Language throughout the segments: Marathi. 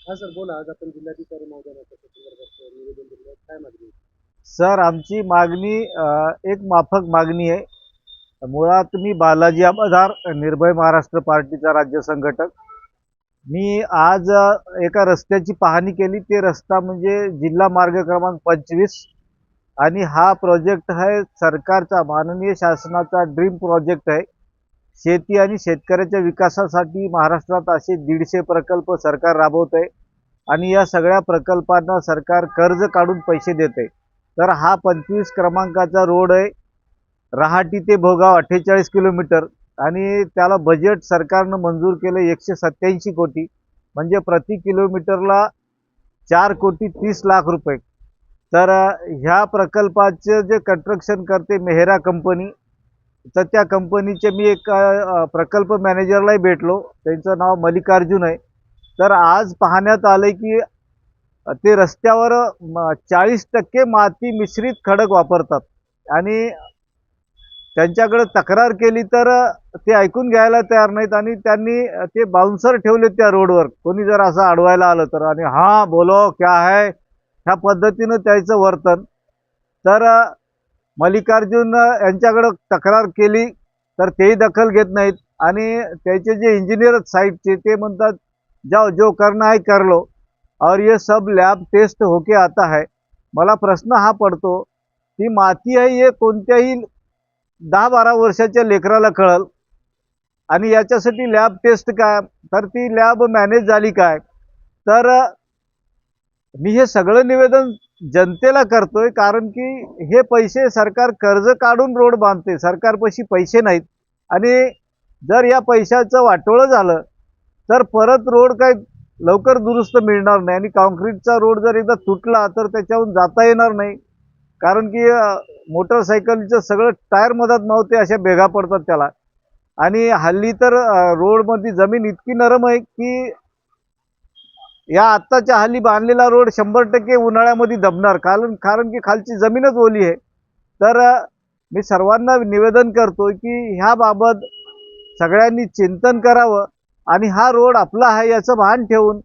हा सर बोला. आज आपण जिल्हाधिकारी संदर्भात निवेदन दिलं काय मागणी सर आमची मागणी एक माफक मागणी आहे. मुळात मी बालाजी आमदार निर्भय महाराष्ट्र पार्टीचा राज्य संघटक. मी आज एका रस्त्याची पाहणी केली. ते रस्ता म्हणजे जिल्हा मार्ग क्रमांक पंचवीस. आणि हा प्रोजेक्ट आहे सरकारचा माननीय शासनाचा ड्रीम प्रोजेक्ट आहे. शेती आणि शेतकऱ्याच्या विकासासाठी महाराष्ट्रात असे दीडशे प्रकल्प सरकार राबवत आहे आणि या सगळ्या प्रकल्पांना सरकार कर्ज काढून पैसे देत आहे तर हा पंचवीस क्रमांकाचा रोड आहे. रहाटी ते भोगाव अठ्ठेचाळीस किलोमीटर. आणि त्याला बजेट सरकारनं मंजूर केलं एकशे सत्त्याऐंशी कोटी. म्हणजे प्रति किलोमीटरला चार कोटी तीस लाख रुपये. तर ह्या प्रकल्पाचं जे कन्स्ट्रक्शन करते मेहरा कंपनी तर त्या कंपनीचे मी एक प्रकल्प मॅनेजरलाही भेटलो. त्यांचं नाव मल्लिकार्जुन आहे. तर आज पाहण्यात आलं की ते रस्त्यावर चाळीस टक्के माती मिश्रित खडक वापरतात. आणि त्यांच्याकडे तक्रार केली तर ते ऐकून घ्यायला तयार नाहीत आणि त्यांनी ते बाउन्सर ठेवले त्या रोडवर. कोणी जर असं अडवायला आलं तर. आणि हां बोलो क्या है? ह्या पद्धतीनं त्याचं वर्तन. तर मल्लिकार्जुन यांच्याकडं तक्रार केली तर तेही दखल घेत नाहीत. आणि त्याचे जे इंजिनियर साईटचे ते म्हणतात जाओ जो करना है कर लो. और ये सब लॅब टेस्ट होके आता है. मला प्रश्न हा पडतो ती माती आहे हे कोणत्याही दहा बारा वर्षाच्या लेकराला कळल. आणि याच्यासाठी लॅब टेस्ट काय? तर ती लॅब मॅनेज झाली काय? तर मी हे सगळं निवेदन जनतेला करतोय कारण की हे पैसे सरकार कर्ज काढून रोड बांधते सरकारपाशी पैसे नाहीत. आणि जर या पैशाचं वाटोळं झालं तर परत रोड काय लवकर दुरुस्त मिळणार नाही. आणि कॉन्क्रीटचा रोड जर एकदा तुटला तर त्याच्याहून जाता येणार नाही. कारण की मोटरसायकलचं सगळं टायर मधात मावते अशा भेगा पडतात त्याला. आणि हल्ली तर रोडमध्ये जमीन इतकी नरम आहे की या आत्ताच्या हल्ली बांधलेला रोड शंभर टक्के उन्हाळ्यामध्ये दबणार. कारण कारण की खालची जमीनच ओली आहे. तर मी सर्वांना निवेदन करतो की ह्याबाबत सगळ्यांनी चिंतन करावं आणि हा रोड आपला आहे याचं भान ठेवून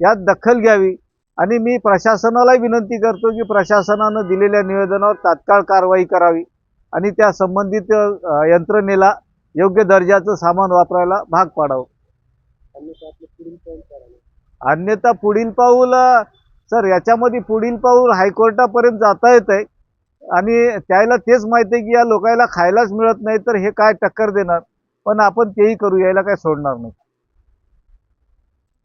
यात दखल घ्यावी. आणि मी प्रशासनालाही विनंती करतो की प्रशासनानं दिलेल्या निवेदनावर तात्काळ कारवाई करावी आणि त्या संबंधित यंत्रणेला योग्य दर्जाचं सामान वापरायला भाग पाडावं. अन्यथा पुढील पाऊल सर याच्यामध्ये पुढील पाऊल हायकोर्टापर्यंत जाता येत आहे आणि त्याला तेच माहिती आहे की या लोकांना खायलाच मिळत नाही तर हे काय टक्कर देणार? पण आपण तेही करू यायला काय सोडणार नाही.